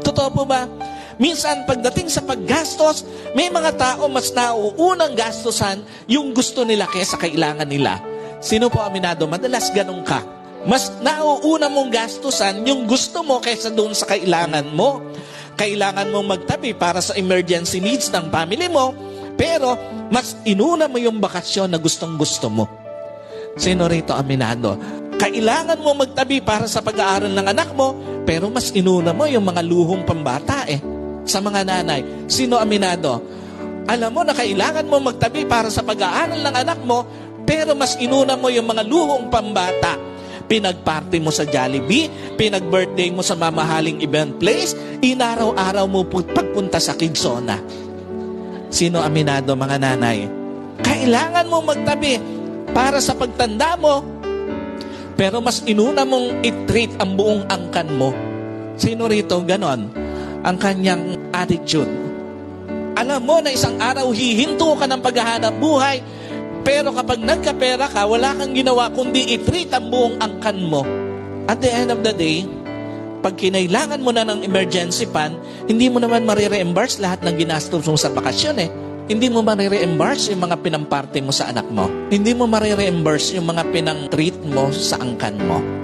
Totoo po ba? Minsan, pagdating sa paggastos, may mga tao mas nauunang gastosan yung gusto nila kaysa kailangan nila. Sino po aminado? Madalas ganun ka. Mas nauuna mong gastusan yung gusto mo kaysa doon sa kailangan mo. Kailangan mong magtabi para sa emergency needs ng family mo, pero mas inuna mo yung bakasyon na gustong gusto mo. Sino rito aminado? Kailangan mo magtabi para sa pag-aaral ng anak mo, pero mas inuna mo yung mga luhong pambata eh. Sa mga nanay, sino aminado? Alam mo na kailangan mo magtabi para sa pag-aaral ng anak mo, pero mas inuna mo yung mga luhong pambata. Pinagparty mo sa Jollibee, pinag-birthday mo sa mamahaling event place, inaraw-araw mo pu- pagpunta sa Kidsona. Sino aminado mga nanay? Kailangan mo magtabi para sa pagtanda mo, pero mas inuna mong i-treat ang buong angkan mo. Sino rito ganon? Ang kanyang attitude. Alam mo na isang araw hihinto ka ng paghahanap buhay, pero kapag nagkapera ka, wala kang ginawa kundi i-treat ang buong angkan mo. At the end of the day, pag kinailangan mo na ng emergency fund, hindi mo naman marireimburse lahat ng ginastos mo sa bakasyon eh. Hindi mo marireimburse yung mga pinamparte mo sa anak mo. Hindi mo marireimburse yung mga pinang-treat mo sa angkan mo.